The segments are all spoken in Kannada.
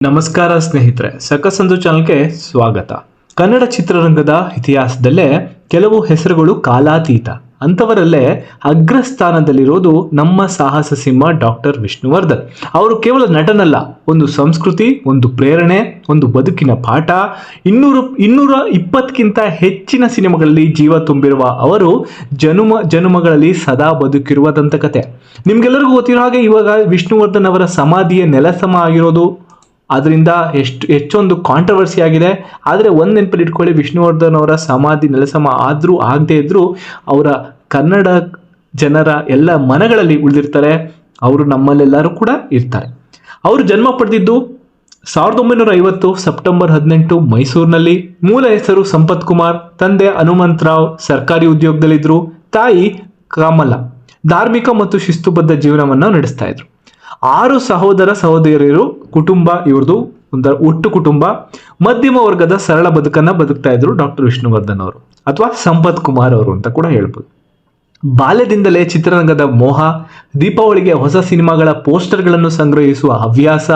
ನಮಸ್ಕಾರ ಸ್ನೇಹಿತರೆ ಸಕಸಂದು ಚಾನಲ್ಗೆ ಸ್ವಾಗತ. ಕನ್ನಡ ಚಿತ್ರರಂಗದ ಇತಿಹಾಸದಲ್ಲೇ ಕೆಲವು ಹೆಸರುಗಳು ಕಾಲಾತೀತ. ಅಂಥವರಲ್ಲೇ ಅಗ್ರಸ್ಥಾನದಲ್ಲಿರೋದು ನಮ್ಮ ಸಾಹಸ ಸಿಂಹ ಡಾಕ್ಟರ್ ವಿಷ್ಣುವರ್ಧನ್. ಅವರು ಕೇವಲ ನಟನಲ್ಲ, ಒಂದು ಸಂಸ್ಕೃತಿ, ಒಂದು ಪ್ರೇರಣೆ, ಒಂದು ಬದುಕಿನ ಪಾಠ. ಇನ್ನೂರು, ಇನ್ನೂರ ಇಪ್ಪತ್ತಕ್ಕಿಂತ ಹೆಚ್ಚಿನ ಸಿನಿಮಾಗಳಲ್ಲಿ ಜೀವ ತುಂಬಿರುವ ಅವರು ಜನುಮ, ಜನುಮಗಳಲ್ಲಿ ಸದಾ ಬದುಕಿರುವ ದಂತಕತೆ ನಿಮ್ಗೆಲ್ಲರಿಗೂ ಗೊತ್ತಿರೋ ಹಾಗೆ ಇವಾಗ ವಿಷ್ಣುವರ್ಧನ್ ಅವರ ಸಮಾಧಿಯ ನೆಲಸಮ ಆಗಿರೋದು ಅದರಿಂದ ಎಷ್ಟು ಹೆಚ್ಚೊಂದು ಕಾಂಟ್ರವರ್ಸಿ ಆಗಿದೆ. ಆದರೆ ಒಂದು ನೆನಪಲ್ಲಿ ಇಟ್ಕೊಳ್ಳಿ, ವಿಷ್ಣುವರ್ಧನ್ ಅವರ ಸಮಾಧಿ ನೆಲಸಮ ಆದರೂ ಆಗದೇ ಇದ್ದರೂ ಅವರ ಕನ್ನಡ ಜನರ ಎಲ್ಲ ಮನಗಳಲ್ಲಿ ಉಳಿದಿರ್ತಾರೆ. ಅವರು ನಮ್ಮಲ್ಲೆಲ್ಲರೂ ಕೂಡ ಇರ್ತಾರೆ. ಅವರು ಜನ್ಮ ಪಡೆದಿದ್ದು ಸಾವಿರದ ಒಂಬೈನೂರ ಐವತ್ತು ಸೆಪ್ಟೆಂಬರ್ ಹದಿನೆಂಟು ಮೈಸೂರಿನಲ್ಲಿ. ಮೂಲ ಹೆಸರು ಸಂಪತ್ ಕುಮಾರ್, ತಂದೆ ಹನುಮಂತರಾವ್ ಸರ್ಕಾರಿ ಉದ್ಯೋಗದಲ್ಲಿದ್ದರು ತಾಯಿ ಕಮಲ, ಧಾರ್ಮಿಕ ಮತ್ತು ಶಿಸ್ತುಬದ್ಧ ಜೀವನವನ್ನು ನಡೆಸ್ತಾ ಇದ್ರು. ಆರು ಸಹೋದರ ಸಹೋದರಿಯರು ಕುಟುಂಬ ಇವ್ರದ್ದು ಒಂದು ಒಟ್ಟು ಕುಟುಂಬ, ಮಧ್ಯಮ ವರ್ಗದ ಸರಳ ಬದುಕನ್ನ ಬದುಕ್ತಾ ಇದ್ರು ಡಾಕ್ಟರ್ ವಿಷ್ಣುವರ್ಧನ್ ಅವರು, ಅಥವಾ ಸಂಪತ್ ಕುಮಾರ್ ಅವರು ಅಂತ ಕೂಡ ಹೇಳ್ಬೋದು. ಬಾಲ್ಯದಿಂದಲೇ ಚಿತ್ರರಂಗದ ಮೋಹ, ದೀಪಾವಳಿಗೆ ಹೊಸ ಸಿನಿಮಾಗಳ ಪೋಸ್ಟರ್ಗಳನ್ನು ಸಂಗ್ರಹಿಸುವ ಹವ್ಯಾಸ,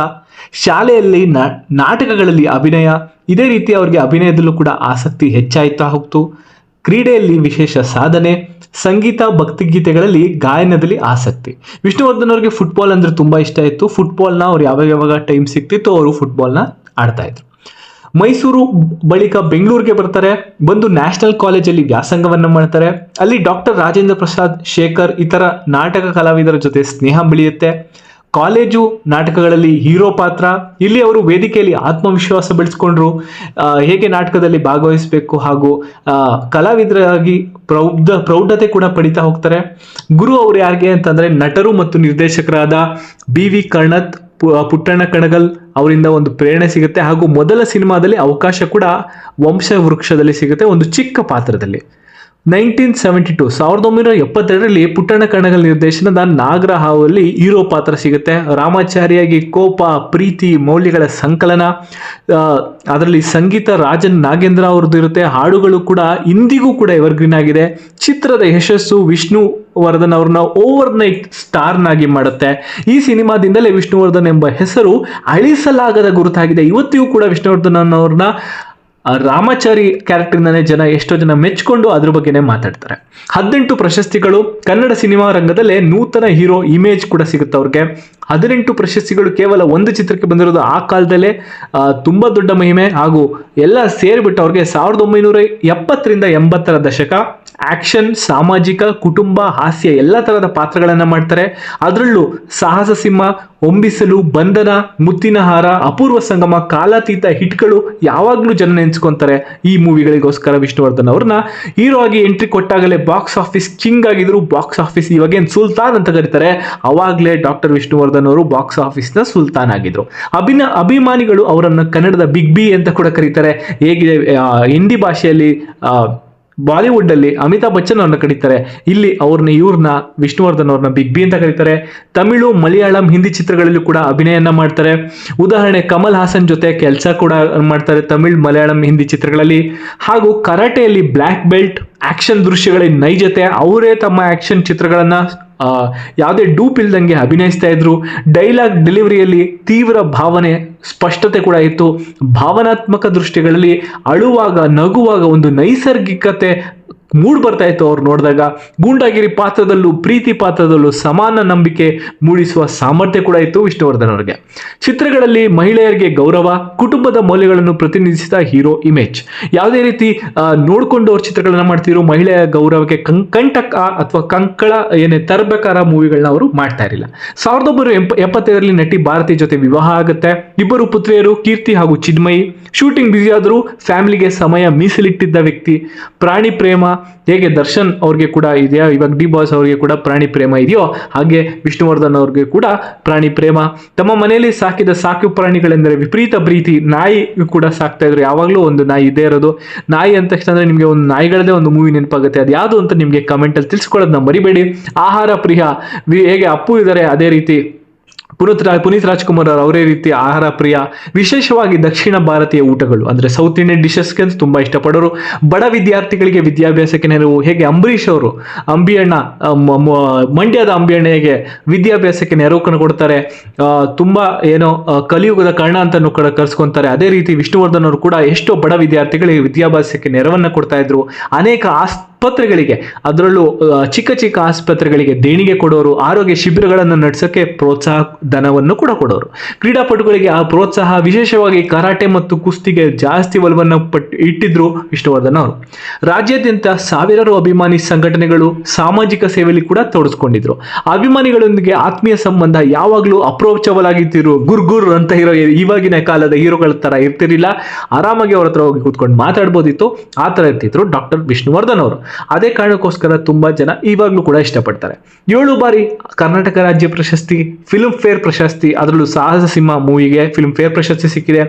ಶಾಲೆಯಲ್ಲಿ ನಾಟಕಗಳಲ್ಲಿ ಅಭಿನಯ, ಇದೇ ರೀತಿ ಅವರಿಗೆ ಅಭಿನಯದಲ್ಲೂ ಕೂಡ ಆಸಕ್ತಿ ಹೆಚ್ಚಾಯ್ತಾ ಹೋಗ್ತು. ಕ್ರೀಡೆಯಲ್ಲಿ ವಿಶೇಷ ಸಾಧನೆ ಸಂಗೀತ, ಭಕ್ತಿಗೀತೆಗಳಲ್ಲಿ ಗಾಯನದಲ್ಲಿ ಆಸಕ್ತಿ. ವಿಷ್ಣುವರ್ಧನ್ ಅವರಿಗೆ ಫುಟ್ಬಾಲ್ ಅಂದ್ರೆ ತುಂಬಾ ಇಷ್ಟ ಇತ್ತು. ಫುಟ್ಬಾಲ್ನ ಅವ್ರು ಯಾವಾಗ ಯಾವಾಗ ಟೈಮ್ ಸಿಕ್ತಿತ್ತು ಅವರು ಫುಟ್ಬಾಲ್ನ ಆಡ್ತಾ ಇದ್ರು. ಮೈಸೂರು ಬಳಿಕ ಬೆಂಗಳೂರಿಗೆ ಬರ್ತಾರೆ. ಬಂದು ನ್ಯಾಷನಲ್ ಕಾಲೇಜಲ್ಲಿ ವ್ಯಾಸಂಗವನ್ನು ಮಾಡ್ತಾರೆ. ಅಲ್ಲಿ ಡಾಕ್ಟರ್ ರಾಜೇಂದ್ರ ಪ್ರಸಾದ್ ಶೇಖರ್ ಇತರ ನಾಟಕ ಕಲಾವಿದರ ಜೊತೆ ಸ್ನೇಹ ಬೆಳೆಯುತ್ತೆ. ಕಾಲೇಜು ನಾಟಕಗಳಲ್ಲಿ ಹೀರೋ ಪಾತ್ರ, ಇಲ್ಲಿ ಅವರು ವೇದಿಕೆಯಲ್ಲಿ ಆತ್ಮವಿಶ್ವಾಸ ಬೆಳೆಸ್ಕೊಂಡ್ರು. ಹೇಗೆ ನಾಟಕದಲ್ಲಿ ಭಾಗವಹಿಸಬೇಕು ಹಾಗೂ ಕಲಾವಿದರಾಗಿ ಪ್ರೌಢ ಪ್ರೌಢತೆ ಕೂಡ ಪಡಿತಾ ಹೋಗ್ತಾರೆ. ಗುರು ಅವರು ಯಾರಿಗೆ ಅಂತಂದ್ರೆ ನಟರು ಮತ್ತು ನಿರ್ದೇಶಕರಾದ ಬಿ ವಿ ಕರ್ಣತ್ ಪುಟ್ಟಣ್ಣ ಕಣಗಲ್ ಅವರಿಂದ ಒಂದು ಪ್ರೇರಣೆ ಸಿಗುತ್ತೆ ಹಾಗೂ ಮೊದಲ ಸಿನಿಮಾದಲ್ಲಿ ಅವಕಾಶ ಕೂಡ ವಂಶವೃಕ್ಷದಲ್ಲಿ ಸಿಗುತ್ತೆ ಒಂದು ಚಿಕ್ಕ ಪಾತ್ರದಲ್ಲಿ. ನೈನ್ಟೀನ್ ಸೆವೆಂಟಿ ಟು, ಸಾವಿರದ ಒಂಬೈನೂರ ಎಪ್ಪತ್ತೆರಡರಲ್ಲಿ ಪುಟ್ಟಣ್ಣ ಕಣಗಲ್ ನಿರ್ದೇಶನದ ನಾಗರಹಾವಲ್ಲಿ ಹೀರೋ ಪಾತ್ರ ಸಿಗುತ್ತೆ. ರಾಮಾಚಾರಿಯಾಗಿ ಕೋಪ, ಪ್ರೀತಿ, ಮೌಲ್ಯಗಳ ಸಂಕಲನ ಅದರಲ್ಲಿ ಸಂಗೀತ ರಾಜನ್ ನಾಗೇಂದ್ರ ಅವ್ರದ್ದು ಇರುತ್ತೆ. ಹಾಡುಗಳು ಕೂಡ ಇಂದಿಗೂ ಕೂಡ ಎವರ್ಗ್ರೀನ್ ಆಗಿದೆ. ಚಿತ್ರದ ಯಶಸ್ಸು ವಿಷ್ಣು ವರ್ಧನ್ ಅವ್ರನ್ನ ಓವರ್ ನೈಟ್ ಸ್ಟಾರ್ನಾಗಿ ಮಾಡುತ್ತೆ. ಈ ಸಿನಿಮಾದಿಂದಲೇ ವಿಷ್ಣುವರ್ಧನ್ ಎಂಬ ಹೆಸರು ಅಳಿಸಲಾಗದ ಗುರುತಾಗಿದೆ. ಇವತ್ತಿಗೂ ಕೂಡ ವಿಷ್ಣುವರ್ಧನ್ ಅವ್ರನ್ನ ರಾಮಾಚಾರಿ ಕ್ಯಾರೆಕ್ಟರ್ನೇ ಜನ ಎಷ್ಟೋ ಜನ ಮೆಚ್ಕೊಂಡು ಅದ್ರ ಬಗ್ಗೆನೇ ಮಾತಾಡ್ತಾರೆ. ಹದಿನೆಂಟು ಪ್ರಶಸ್ತಿಗಳು ಕನ್ನಡ ಸಿನಿಮಾ ರಂಗದಲ್ಲೇ ನೂತನ ಹೀರೋ ಇಮೇಜ್ ಕೂಡ ಸಿಗುತ್ತೆ ಅವ್ರಿಗೆ. ಹದಿನೆಂಟು ಪ್ರಶಸ್ತಿಗಳು ಕೇವಲ ಒಂದು ಚಿತ್ರಕ್ಕೆ ಬಂದಿರೋದು ಆ ಕಾಲದಲ್ಲೇ ತುಂಬಾ ದೊಡ್ಡ ಮಹಿಮೆ ಹಾಗೂ ಎಲ್ಲ ಸೇರಿಬಿಟ್ಟು ಅವ್ರಿಗೆ ಸಾವಿರದ ಒಂಬೈನೂರ ಎಪ್ಪತ್ತರಿಂದ ಎಂಬತ್ತರ ದಶಕ. ಆಕ್ಷನ್ ಸಾಮಾಜಿಕ, ಕುಟುಂಬ, ಹಾಸ್ಯ ಎಲ್ಲ ತರಹದ ಪಾತ್ರಗಳನ್ನ ಮಾಡ್ತಾರೆ. ಅದರಲ್ಲೂ ಸಾಹಸ ಸಿಂಹ, ಒಂಬಿಸಲು, ಬಂಧನ, ಮುತ್ತಿನ ಹಾರ, ಅಪೂರ್ವ ಸಂಗಮ, ಕಾಲಾತೀತ ಹಿಟ್ಗಳು ಯಾವಾಗಲೂ ಜನ ನೆನ್ಸ್ಕೊಂತಾರೆ ಈ ಮೂವಿಗಳಿಗೋಸ್ಕರ ವಿಷ್ಣುವರ್ಧನ್ ಅವ್ರನ್ನ. ಹೀರೋ ಆಗಿ ಎಂಟ್ರಿ ಕೊಟ್ಟಾಗಲೇ ಬಾಕ್ಸ್ ಆಫೀಸ್ ಕಿಂಗ್ ಆಗಿದ್ರು ಬಾಕ್ಸ್ ಆಫೀಸ್ ಇವಾಗೇನು ಸುಲ್ತಾನ್ ಅಂತ ಕರೀತಾರೆ. ಅವಾಗಲೇ ಡಾಕ್ಟರ್ ವಿಷ್ಣುವರ್ಧನ್ ಅವರು ಬಾಕ್ಸ್ ಆಫೀಸ್ನ ಸುಲ್ತಾನ್ ಆಗಿದ್ರು. ಅಭಿನ, ಅಭಿಮಾನಿಗಳು ಅವರನ್ನು ಕನ್ನಡದ ಬಿಗ್ ಬಿ ಅಂತ ಕೂಡ ಕರೀತಾರೆ. ಹೇಗಿದೆ ಹಿಂದಿ ಭಾಷೆಯಲ್ಲಿ ಬಾಲಿವುಡ್ ಅಲ್ಲಿ ಅಮಿತಾಬ್ ಬಚ್ಚನ್ ಅವ್ರನ್ನ ಕರೀತಾರೆ. ಇಲ್ಲಿ ಅವ್ರನ್ನ ಇವ್ರನ್ನ ವಿಷ್ಣುವರ್ಧನ್ ಅವ್ರನ್ನ ಬಿಗ್ ಬಿ ಅಂತ ಕರೀತಾರೆ. ತಮಿಳು, ಮಲಯಾಳಂ ಹಿಂದಿ ಚಿತ್ರಗಳಲ್ಲೂ ಕೂಡ ಅಭಿನಯನ ಮಾಡ್ತಾರೆ. ಉದಾಹರಣೆ ಕಮಲ್ ಹಾಸನ್ ಜೊತೆ ಕೆಲಸ ಕೂಡ ಮಾಡ್ತಾರೆ ತಮಿಳ್, ಮಲಯಾಳಂ ಹಿಂದಿ ಚಿತ್ರಗಳಲ್ಲಿ. ಹಾಗೂ ಕರಾಟೆಯಲ್ಲಿ ಬ್ಲ್ಯಾಕ್ ಬೆಲ್ಟ್, ಆಕ್ಷನ್ ದೃಶ್ಯಗಳ ನೈಜತೆ, ಅವರೇ ತಮ್ಮ ಆಕ್ಷನ್ ಚಿತ್ರಗಳನ್ನ ಯಾವುದೇ ಡೂಪ್ ಇಲ್ದಂಗೆ ಅಭಿನಯಿಸ್ತಾ ಇದ್ರು. ಡೈಲಾಗ್ ಡೆಲಿವರಿಯಲ್ಲಿ ತೀವ್ರ ಭಾವನೆ, ಸ್ಪಷ್ಟತೆ ಕೂಡ ಇತ್ತು. ಭಾವನಾತ್ಮಕ ದೃಷ್ಟಿಗಳಲ್ಲಿ ಅಳುವಾಗ, ನಗುವಾಗ ಒಂದು ನೈಸರ್ಗಿಕತೆ ಮೂಡ್ ಬರ್ತಾ ಇತ್ತು ಅವ್ರು ನೋಡಿದಾಗ. ಗೂಂಡಾಗಿರಿ ಪಾತ್ರದಲ್ಲೂ, ಪ್ರೀತಿ ಪಾತ್ರದಲ್ಲೂ ಸಮಾನ ನಂಬಿಕೆ ಮೂಡಿಸುವ ಸಾಮರ್ಥ್ಯ ಕೂಡ ಇತ್ತು ವಿಷ್ಣುವರ್ಧನ್ ಅವರಿಗೆ. ಚಿತ್ರಗಳಲ್ಲಿ ಮಹಿಳೆಯರಿಗೆ ಗೌರವ, ಕುಟುಂಬದ ಮೌಲ್ಯಗಳನ್ನು ಪ್ರತಿನಿಧಿಸಿದ ಹೀರೋ ಇಮೇಜ್. ಯಾವುದೇ ರೀತಿ ನೋಡಿಕೊಂಡು ಅವ್ರ ಚಿತ್ರಗಳನ್ನ ಮಾಡ್ತಿರೋ ಮಹಿಳೆಯ ಗೌರವಕ್ಕೆ ಕಂಕಂಟಕ ಅಥವಾ ಕಂಕಳ, ಏನೇ ತರಬೇಕಾರ ಮೂವಿಗಳನ್ನ ಅವರು ಮಾಡ್ತಾ ಇರಲಿಲ್ಲ. ಸಾವಿರದ ಒಂಬೈನೂರ ಎಂಪ, ಎಪ್ಪತ್ತೈದರಲ್ಲಿ ನಟಿ ಭಾರತಿ ಜೊತೆ ವಿವಾಹ ಆಗುತ್ತೆ. ಇಬ್ಬರು ಪುತ್ರಿಯರು ಕೀರ್ತಿ ಹಾಗೂ ಚಿನ್ಮಯಿ. ಶೂಟಿಂಗ್ ಬ್ಯುಸಿ ಆದರೂ ಫ್ಯಾಮಿಲಿಗೆ ಸಮಯ ಮೀಸಲಿಟ್ಟಿದ್ದ ವ್ಯಕ್ತಿ. ಪ್ರಾಣಿ ಪ್ರೇಮ ಹೇಗೆ ದರ್ಶನ್ ಅವ್ರಿಗೆ ಕೂಡ ಇದೆಯಾ? ಇವಾಗ ಡಿ ಬಾಸ್ ಅವ್ರಿಗೆ ಕೂಡ ಪ್ರಾಣಿ ಪ್ರೇಮ ಇದೆಯೋ, ಹಾಗೆ ವಿಷ್ಣುವರ್ಧನ್ ಅವ್ರಿಗೆ ಕೂಡ ಪ್ರಾಣಿ ಪ್ರೇಮ. ತಮ್ಮ ಮನೆಯಲ್ಲಿ ಸಾಕಿದ ಸಾಕು ಪ್ರಾಣಿಗಳೆಂದರೆ ವಿಪರೀತ ಪ್ರೀತಿ, ನಾಯಿ ಕೂಡ ಸಾಕ್ತಾ ಇದ್ರು. ಯಾವಾಗಲೂ ಒಂದು ನಾಯಿ ಇದೇ ಇರೋದು. ನಾಯಿ ಅಂತ ತಕ್ಷಣ ಅಂದ್ರೆ ನಿಮಗೆ ಒಂದು ನಾಯಿಗಳದೇ ಒಂದು ಮೂವಿ ನೆನಪಾಗುತ್ತೆ. ಅದು ಯಾವುದು ಅಂತ ನಿಮಗೆ ಕಮೆಂಟಲ್ಲಿ ತಿಳಿಸ್ಕೊಳ್ಳೋದನ್ನ ಮರಿಬೇಡಿ. ಆಹಾರ ಪ್ರಿಯ ಹೇಗೆ ಅಪ್ಪು ಇದ್ದಾರೆ ಅದೇ ರೀತಿ. ಪುನೀತ್ ಪುನೀತ್ ರಾಜ್ಕುಮಾರ್ ಅವರು ಅವರೇ ರೀತಿ ಆಹಾರ ಪ್ರಿಯ, ವಿಶೇಷವಾಗಿ ದಕ್ಷಿಣ ಭಾರತೀಯ ಊಟಗಳು. ಅಂದ್ರೆ ಸೌತ್ ಇಂಡಿಯನ್ ಡಿಶಸ್ಗೆ ಅಂತ ತುಂಬಾ ಇಷ್ಟಪಡೋರು. ಬಡ ವಿದ್ಯಾರ್ಥಿಗಳಿಗೆ ವಿದ್ಯಾಭ್ಯಾಸಕ್ಕೆ ನೆರವು ಹೇಗೆ? ಅಂಬರೀಷ್ ಅವರು ಅಂಬಿಯಣ್ಣ ಮಂಡ್ಯದ ಮ- ಹೇಗೆ ವಿದ್ಯಾಭ್ಯಾಸಕ್ಕೆ ನೆರವು ಕೊಡ್ತಾರೆ. ತುಂಬಾ ಏನೋ ಕಲಿಯುಗದ ಕರ್ಣ ಅಂತ ಕೂಡ ಕರ್ಸ್ಕೊಂತಾರೆ. ಅದೇ ರೀತಿ ವಿಷ್ಣುವರ್ಧನ್ ಅವರು ಕೂಡ ಎಷ್ಟೋ ಬಡ ವಿದ್ಯಾರ್ಥಿಗಳಿಗೆ ವಿದ್ಯಾಭ್ಯಾಸಕ್ಕೆ ನೆರವನ್ನ ಕೊಡ್ತಾ ಇದ್ರು. ಅನೇಕ ಆಸ್ಪತ್ರೆಗಳಿಗೆ, ಅದರಲ್ಲೂ ಚಿಕ್ಕ ಚಿಕ್ಕ ಆಸ್ಪತ್ರೆಗಳಿಗೆ ದೇಣಿಗೆ ಕೊಡೋರು, ಆರೋಗ್ಯ ಶಿಬಿರಗಳನ್ನು ನಡೆಸೋಕ್ಕೆ ಪ್ರೋತ್ಸಾಹ ಧನವನ್ನು ಕೂಡ ಕೊಡೋರು. ಕ್ರೀಡಾಪಟುಗಳಿಗೆ ಆ ಪ್ರೋತ್ಸಾಹ, ವಿಶೇಷವಾಗಿ ಕರಾಟೆ ಮತ್ತು ಕುಸ್ತಿಗೆ ಜಾಸ್ತಿ ಒಲವನ್ನು ಪಟ್ಟು ಇಟ್ಟಿದ್ರು ವಿಷ್ಣುವರ್ಧನ್ ಅವರು. ರಾಜ್ಯಾದ್ಯಂತ ಸಾವಿರಾರು ಅಭಿಮಾನಿ ಸಂಘಟನೆಗಳು ಸಾಮಾಜಿಕ ಸೇವೆಯಲ್ಲಿ ಕೂಡ ತೊಡಸ್ಕೊಂಡಿದ್ರು. ಅಭಿಮಾನಿಗಳೊಂದಿಗೆ ಆತ್ಮೀಯ ಸಂಬಂಧ ಯಾವಾಗಲೂ ಅಪ್ರೋಚಬಲ್ ಆಗಿತ್ತಿರು ಗುರ್ ಗುರ್ ಅಂತ ಇರೋ ಇವಾಗಿನ ಕಾಲದ ಹೀರೋಗಳ ತರ ಇರ್ತಿರಲಿಲ್ಲ. ಆರಾಮಾಗಿ ಅವ್ರ ಹತ್ರ ಹೋಗಿ ಕೂತ್ಕೊಂಡು ಮಾತಾಡ್ಬೋದಿತ್ತು. ಆ ತರ ಇರ್ತಿದ್ರು ಡಾಕ್ಟರ್ ವಿಷ್ಣುವರ್ಧನ್ ಅವರು. ಅದೇ ಕಾರಣಕ್ಕೋಸ್ಕರ ತುಂಬಾ ಜನ ಇವಾಗ್ಲೂ ಕೂಡ ಇಷ್ಟಪಡ್ತಾರೆ. ಏಳು ಬಾರಿ ಕರ್ನಾಟಕ ರಾಜ್ಯ ಪ್ರಶಸ್ತಿ ಫಿಲ್ಮ್ ಫೇರ್ ಪ್ರಶಸ್ತಿ, ಅದರಲ್ಲೂ ಸಾಹಸ ಸಿಂಹ ಮೂವಿಗೆ ಫಿಲ್ಮ್ ಫೇರ್ ಪ್ರಶಸ್ತಿ ಸಿಕ್ಕಿದೆ.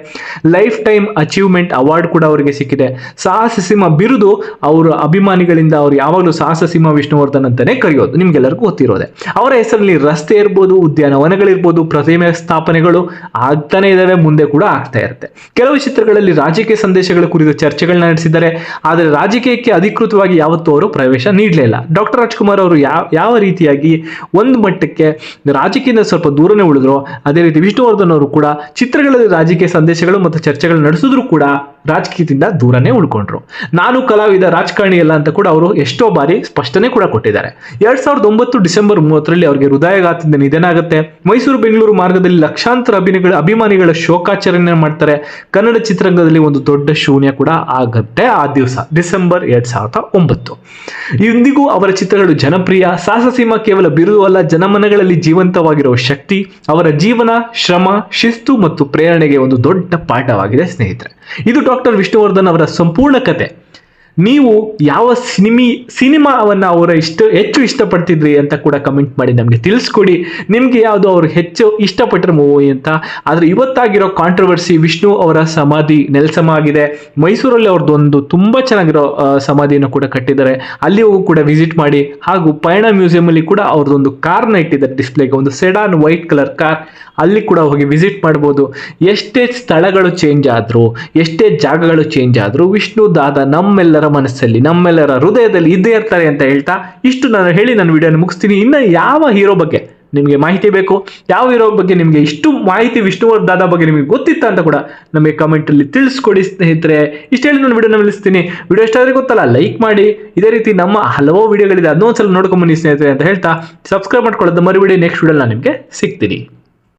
ಲೈಫ್ ಟೈಮ್ ಅಚೀವ್ಮೆಂಟ್ ಅವಾರ್ಡ್ ಕೂಡ ಅವರಿಗೆ ಸಿಕ್ಕಿದೆ. ಸಾಹಸ ಸಿಂಹ ಬಿರುದು ಅವರ ಅಭಿಮಾನಿಗಳಿಂದ ಅವರು ಯಾವಾಗಲೂ ಸಾಹಸ ಸಿಂಹ ವಿಷ್ಣುವರ್ಧನ್ ಅಂತಾನೆ ಕರೆಯೋದು, ನಿಮ್ಗೆಲ್ಲರಿಗೂ ಗೊತ್ತಿರೋದೆ. ಅವರ ಹೆಸರಲ್ಲಿ ರಸ್ತೆ ಇರ್ಬೋದು ಉದ್ಯಾನವನಗಳಿರ್ಬೋದು ಪ್ರತಿಮೆ ಸ್ಥಾಪನೆಗಳು ಆಗ್ತಾನೆ ಇದಾವೆ, ಮುಂದೆ ಕೂಡ ಆಗ್ತಾ ಇರುತ್ತೆ. ಕೆಲವು ಚಿತ್ರಗಳಲ್ಲಿ ರಾಜಕೀಯ ಸಂದೇಶಗಳ ಕುರಿತು ಚರ್ಚೆಗಳನ್ನ ನಡೆಸಿದ್ದಾರೆ. ಆದರೆ ರಾಜಕೀಯಕ್ಕೆ ಅಧಿಕೃತವಾಗಿ ಯಾವತ್ತೂ ಅವರು ಪ್ರವೇಶ ನೀಡಲಿಲ್ಲ ಡಾಕ್ಟರ್ ರಾಜ್ಕುಮಾರ್ ಅವರು ಯಾವ ಯಾವ ರೀತಿಯಾಗಿ ಒಂದು ಮಟ್ಟಕ್ಕೆ ರಾಜಕೀಯದಿಂದ ಸ್ವಲ್ಪ ದೂರನೇ ಉಳಿದ್ರು, ಅದೇ ರೀತಿ ವಿಷ್ಣುವರ್ಧನ್ ಅವರು ಕೂಡ ಚಿತ್ರಗಳಲ್ಲಿ ರಾಜಕೀಯ ಸಂದೇಶಗಳು ಮತ್ತು ಚರ್ಚೆಗಳು ನಡೆಸಿದ್ರು ಕೂಡ ರಾಜಕೀಯದಿಂದ ದೂರನೇ ಉಳ್ಕೊಂಡ್ರು. ನಾನು ಕಲಾವಿದ ರಾಜಕಾರಣಿ ಅಲ್ಲ ಅಂತ ಕೂಡ ಅವರು ಎಷ್ಟೋ ಬಾರಿ ಸ್ಪಷ್ಟನೆ ಕೂಡ ಕೊಟ್ಟಿದ್ದಾರೆ. ಎರಡ್ ಸಾವಿರದ ಒಂಬತ್ತು ಡಿಸೆಂಬರ್ ಮೂವತ್ತರಲ್ಲಿ ಅವರಿಗೆ ಹೃದಯಾಘಾತದಿಂದ ನಿಧನ ಆಗುತ್ತೆ ಮೈಸೂರು ಬೆಂಗಳೂರು ಮಾರ್ಗದಲ್ಲಿ ಲಕ್ಷಾಂತರ ಅಭಿನಯಗಳ ಅಭಿಮಾನಿಗಳ ಶೋಕಾಚರಣೆ ಮಾಡ್ತಾರೆ. ಕನ್ನಡ ಚಿತ್ರರಂಗದಲ್ಲಿ ಒಂದು ದೊಡ್ಡ ಶೂನ್ಯ ಕೂಡ ಆಗುತ್ತೆ ಆ ದಿವಸ, ಡಿಸೆಂಬರ್ ಎರಡ್ ಸಾವಿರದ ಒಂಬತ್ತು. ಇಂದಿಗೂ ಅವರ ಚಿತ್ರಗಳು ಜನಪ್ರಿಯ. ಸಾಹಸೀಮ ಕೇವಲ ಬಿರುದು ಅಲ್ಲ, ಜನಮನಗಳಲ್ಲಿ ಜೀವಂತವಾಗಿರುವ ಶಕ್ತಿ, ಅವರ ಜೀವನ, ಶ್ರಮ, ಶಿಸ್ತು ಮತ್ತು ಪ್ರೇರಣೆಗೆ ಒಂದು ದೊಡ್ಡ ಪಾಠವಾಗಿದೆ ಸ್ನೇಹಿತರೆ. ಇದು ಡಾಕ್ಟರ್ ವಿಷ್ಣುವರ್ಧನ್ ಅವರ ಸಂಪೂರ್ಣ ಕತೆ. ನೀವು ಯಾವ ಸಿನಿಮಿ, ಸಿನಿಮಾವನ್ನ ಅವರ ಇಷ್ಟ, ಹೆಚ್ಚು ಇಷ್ಟಪಡ್ತಿದ್ರಿ ಅಂತ ಕೂಡ ಕಮೆಂಟ್ ಮಾಡಿ ನಮಗೆ ತಿಳಿಸ್ಕೊಡಿ. ನಿಮಗೆ ಯಾವುದು ಅವರು ಹೆಚ್ಚು ಇಷ್ಟಪಟ್ಟರು ಮೂವಿ ಅಂತ. ಆದ್ರೆ ಇವತ್ತಾಗಿರೋ ಕಾಂಟ್ರವರ್ಸಿ ವಿಷ್ಣು ಅವರ ಸಮಾಧಿ ನೆಲಸಮ ಆಗಿದೆ. ಮೈಸೂರಲ್ಲಿ ಅವ್ರದ್ದು ಒಂದು ತುಂಬಾ ಚೆನ್ನಾಗಿರೋ ಸಮಾಧಿಯನ್ನು ಕೂಡ ಕಟ್ಟಿದ್ದಾರೆ. ಅಲ್ಲಿ ಹೋಗಿ ಕೂಡ ವಿಸಿಟ್ ಮಾಡಿ. ಹಾಗೂ ಪಯಣ ಮ್ಯೂಸಿಯಮಲ್ಲಿ ಕೂಡ ಅವ್ರದ್ದೊಂದು ಕಾರ್ನ ಇಟ್ಟಿದ್ದಾರೆ ಡಿಸ್ಪ್ಲೇಗೆ ಒಂದು ಸೆಡಾನ್ ವೈಟ್ ಕಲರ್ ಕಾರ್ ಅಲ್ಲಿ ಕೂಡ ಹೋಗಿ ವಿಸಿಟ್ ಮಾಡ್ಬೋದು. ಎಷ್ಟೇ ಸ್ಥಳಗಳು ಚೇಂಜ್ ಆದರೂ, ಎಷ್ಟೇ ಜಾಗಗಳು ಚೇಂಜ್ ಆದರೂ ವಿಷ್ಣು ದಾದ ನಮ್ಮೆಲ್ಲರ ಮನಸ್ಸಲ್ಲಿ, ನಮ್ಮೆಲ್ಲರ ಹೃದಯದಲ್ಲಿ ಇದ್ದೇ ಇರ್ತಾರೆ ಅಂತ ಹೇಳ್ತಾ ಇಷ್ಟು ನಾನು ಹೇಳಿ ನಾನು ವಿಡಿಯೋನ ಮುಗಿಸ್ತೀನಿ. ಇನ್ನು ಯಾವ ಹೀರೋ ಬಗ್ಗೆ ನಿಮಗೆ ಮಾಹಿತಿ ಬೇಕು, ಯಾವ ಹೀರೋ ಬಗ್ಗೆ ನಿಮಗೆ ಇಷ್ಟು ಮಾಹಿತಿ ವಿಷ್ಣುವರ್ಧನ್ ದಾದ ಬಗ್ಗೆ ನಿಮಗೆ ಗೊತ್ತಿತ್ತ ಅಂತ ಕೂಡ ನಮಗೆ ಕಮೆಂಟಲ್ಲಿ ತಿಳಿಸ್ಕೊಡಿ ಸ್ನೇಹಿತರೆ. ಇಷ್ಟು ಹೇಳಿ ನಾನು ವಿಡಿಯೋನ ನಿಲ್ಲಿಸ್ತೀನಿ. ವಿಡಿಯೋ ಇಷ್ಟ ಆದ್ರೆ ಗೊತ್ತಲ್ಲ ಲೈಕ್ ಮಾಡಿ. ಇದೇ ರೀತಿ ನಮ್ಮ ಹಲವು ವಿಡಿಯೋಗಳಿದೆ, ಅದನ್ನೊಂದ್ಸಲ ನೋಡ್ಕೊಂಬನ್ನಿ ಸ್ನೇಹಿತರೆ ಅಂತ ಹೇಳ್ತಾ ಸಬ್ಸ್ಕ್ರೈಬ್ ಮಾಡ್ಕೊಳ್ಳೋದು ಮರಿಬೇಡಿ. ನೆಕ್ಸ್ಟ್ ವಿಡಿಯೋ ನಾನು ನಿಮಗೆ ಸಿಗ್ತೀನಿ.